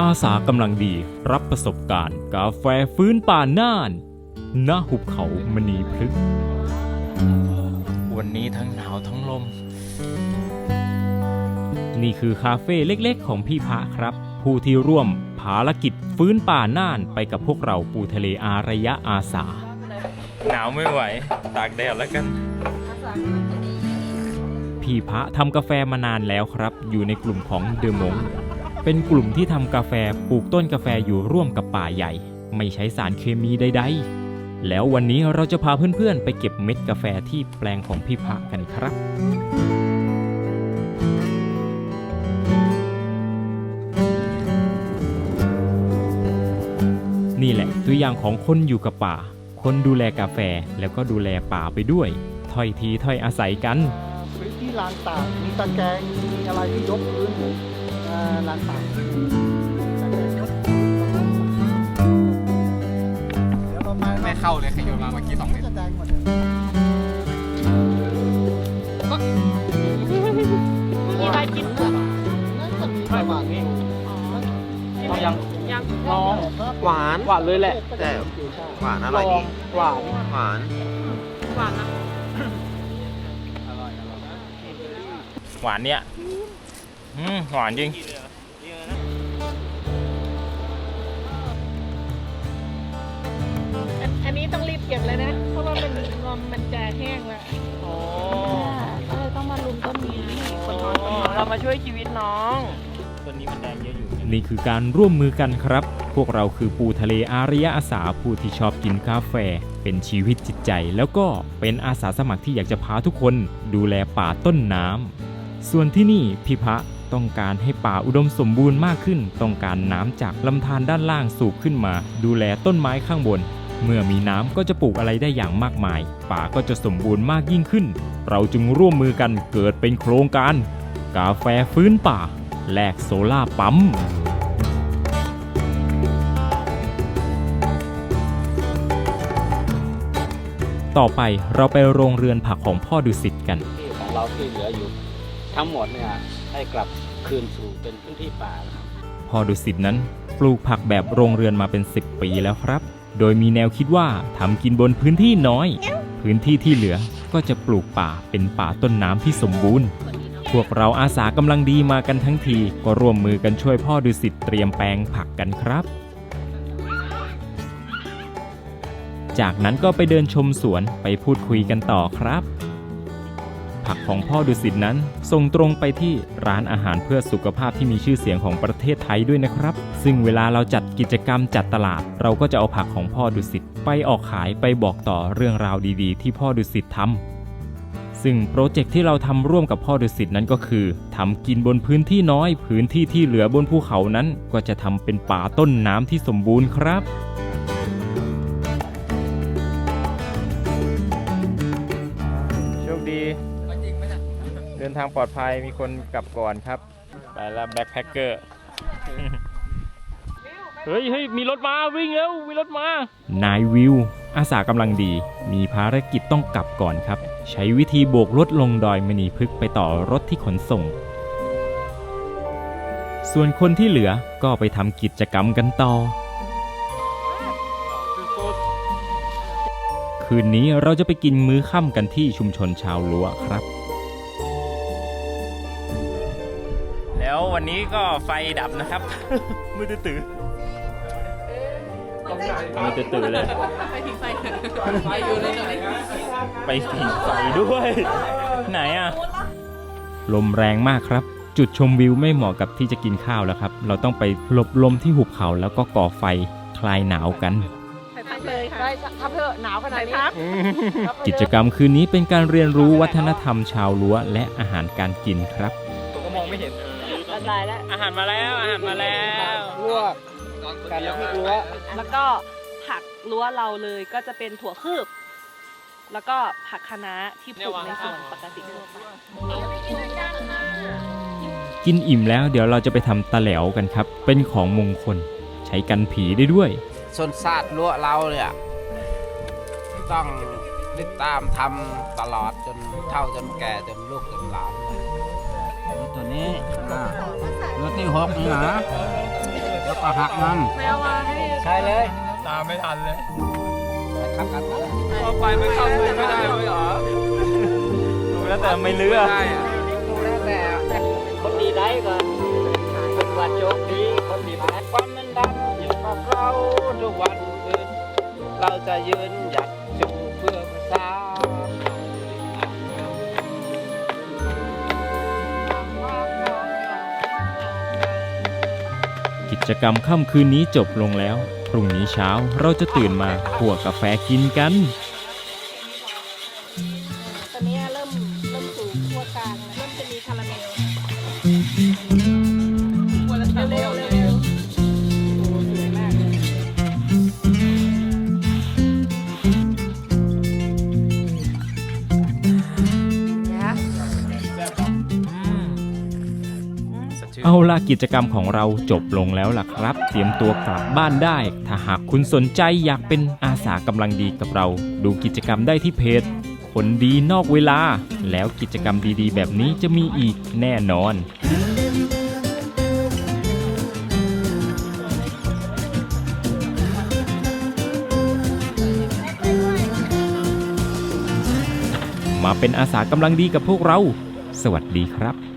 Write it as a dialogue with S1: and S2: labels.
S1: อาสากำลังดีรับประสบการณ์ กาแฟฟื้นป่าน่านณหุบเขามณีพฤกษ์วันนี้ทั้งหนาวทั้งลม นี่คือคาเฟ่เล็กๆ ของพี่พระครับ ผู้ที่ร่วมภารกิจฟื้นป่าน่านไปกับพวกเราปูทะเลอารยะอาสา หนาวไม่ไหว ตากแดดแล้วกัน พี่พระทำกาแฟมานานแล้วครับ อยู่ในกลุ่มของเดอมง เป็นกลุ่มที่ทำกาแฟปลูกต้นกาแฟอยู่ร่วมกับป่าใหญ่ ไม่ใช้สารเคมีใด ๆ แล้ววันนี้เราจะพาเพื่อนๆ ไปเก็บเม็ดกาแฟที่แปลงของพี่พะกันครับ นี่แหละตัวอย่างของคนอยู่กับป่า คนดูแลกาแฟแล้วก็ดูแลป่าไปด้วยถ้อยทีถ้อยอาศัยกัน
S2: พื้นที่ลานตากมีตะแกรงมีอะไรที่ยกพื้น เอ่อลานตากตะแกรงยกเดี๋ยวประมา
S3: ไม่เข้าเลยขยโยนมาเมื่อกี้สองเม็ด
S2: จะแดงหมดเลย
S4: มีใครกินเปลือก
S2: น่าจะมีประมาณนี้
S3: เอายัง
S4: ยัง
S3: น้องหวานหวานเลยแหละแต่
S5: หวานอร่อยดี
S3: หวาน
S5: หวาน
S4: หวานนะ
S1: หวานเนี่ย อืมหวานจริง
S4: อันอันนี้ต้องรีบเก็บเลยนะ เพราะว่ามันงอมมันจะแห้งแล้ว
S3: โอ้
S4: ก็เลยต้องมาลุมต้นนี้คนนอนคนนอน
S3: เรามาช่วยชีวิตน้อง
S1: ต้นนี้มันแดงเยอะอยู่นี่คือการร่วมมือกันครับ พวกเราคือปูทะเลอารยะอาสาผู้ที่ชอบกินกาแฟ เป็นชีวิตจิตใจ แล้วก็เป็นอาสาสมัครที่อยากจะพาทุกคน ดูแลป่าต้นน้ำส่วนที่นี่พี่พระ ต้องการให้ป่าอุดมสมบูรณ์มากขึ้น ต้องการน้ำจากลำธารด้านล่างสูบขึ้นมา ดูแลต้นไม้ข้างบน เมื่อมีน้ำก็จะปลูกอะไรได้อย่างมากมาย ป่าก็จะสมบูรณ์มากยิ่งขึ้น เราจึงร่วมมือกันเกิดเป็นโครงการ กาแฟฟื้นป่า แลกโซล่าปั๊มต่อไปเราไปโรงเรือนผักของพ่อดุสิตกัน
S6: ที่ของเราที่เหลืออยู่ ทั้งหมดเนี่ยให้กลับคืนสู่เป็นพื้นที่ป่านะครับ
S1: พ่อดุสิตนั้นปลูกผักแบบโรงเรือนมาเป็น 10 ปีแล้วครับ โดยมีแนวคิดว่าทำกินบนพื้นที่น้อย พื้นที่ที่เหลือก็จะปลูกป่าเป็นป่าต้นน้ำที่สมบูรณ์ พวกเราอาสากำลังดีมากันทั้งที ก็ร่วมมือกันช่วยพ่อดุสิตเตรียมแปลงผักกันครับ จากนั้นก็ไปเดินชมสวนไปพูดคุยกันต่อครับ ผักของพ่อดุสิตนั้น ส่งตรงไปที่ร้านอาหารเพื่อสุขภาพที่มีชื่อเสียงของประเทศไทยด้วยนะครับ ซึ่งเวลาเราจัดกิจกรรมจัดตลาด เราก็จะเอาผักของพ่อดุสิตไปออกขายไปบอกต่อเรื่องราวดีๆ ที่พ่อดุสิตทำซึ่งโปรเจกต์ที่เราทำร่วมกับพ่อดุสิตนั้นก็คือทำกินบนพื้นที่น้อย พื้นที่ที่เหลือบนภูเขานั้น ก็จะทำเป็นป่าต้นน้ำที่สมบูรณ์ครับ ดินทางปลอดภัยมีคนกลับก่อนครับ ไปแล้วแบ็คแพคเกอร์ เฮ้ยเฮ้ยมีรถมาวิ่งเร็วมีรถมานายวิว อาสากำลังดี มีภารกิจต้องกลับก่อนครับ ใช้วิธีโบกรถลงดอยมณีพฤกษ์ไปต่อรถที่ขนส่ง ส่วนคนที่เหลือก็ไปทำกิจกรรมกันต่อ คืนนี้เราจะไปกินมื้อค่ำกันที่ชุมชนชาวลัวครับ ววันนี้ก็ไฟดับนะครับ มือตื่นมือตื่นเลย
S4: ไปทิ้งไฟไฟอยู่เลย
S1: ไปผิงไฟด้วย ไหนอะลมแรงมากครับ จุดชมวิวไม่เหมาะกับที่จะกินข้าวแล้วครับ เราต้องไปหลบลมที่หุบเขาแล้วก็ก่อไฟคลายหนาวกัน
S4: ไปพักเลยค่ะได้ทับเถอะหนาวขนาดนี้พัก
S1: กิจกรรมคืนนี้เป็นการเรียนรู้วัฒนธรรมชาวลัวและอาหารการกินครับ
S3: ก็มองไม่เห็น
S4: ตายแล้ว
S1: อาหารมาแล้วอาหารมาแล้ว
S2: ลวกกันน้ำพริกรั้ว
S7: แล้วก็ผักรั้วเราเลยก็จะเป็นถั่วคืบ แล้วก็ผักคะน้าที่ปลูกในสวนปกติทั่วไป
S1: กินอิ่มแล้วเดี๋ยวเราจะไปทำตะแหลวกันครับ เป็นของมงคลใช้กันผีได้ด้วย
S5: ส่วนศาสตร์รั้วเราเนี่ยต้องติดตามทำตลอดจนเท่าจนแก่จนลูกจนหลานเลย ตัวนี้รถที่หกนี่นะรก็หักมัน
S4: ไม่เอามาให้
S5: ใช่เลย
S3: ตามไม่ทันเลย
S5: ขับกันไป
S3: พอไปมันเข้ามือไม่ได้ไม่หรอ
S1: แล้วแต่ไม่เลือก
S3: ได้อะ
S5: แล้วแต่
S6: คนดีได้ก็เป็นวันโชคดีคนดีได้
S5: ความมันดำอยู่กับเราทุกวันคืนเราจะยืนหยัด
S1: กิจกรรมค่ำคืนนี้จบลงแล้ว พรุ่งนี้เช้าเราจะตื่นมาขั่วกาแฟกินกัน เอาล่ะกิจกรรมของเราจบลงแล้วล่ะครับ เตรียมตัวกลับบ้านได้ ถ้าหากคุณสนใจอยากเป็นอาสากำลังดีกับเรา ดูกิจกรรมได้ที่เพจคนดีนอกเวลา แล้วกิจกรรมดีๆ แบบนี้จะมีอีกแน่นอนมาเป็นอาสากำลังดีกับพวกเรา สวัสดีครับ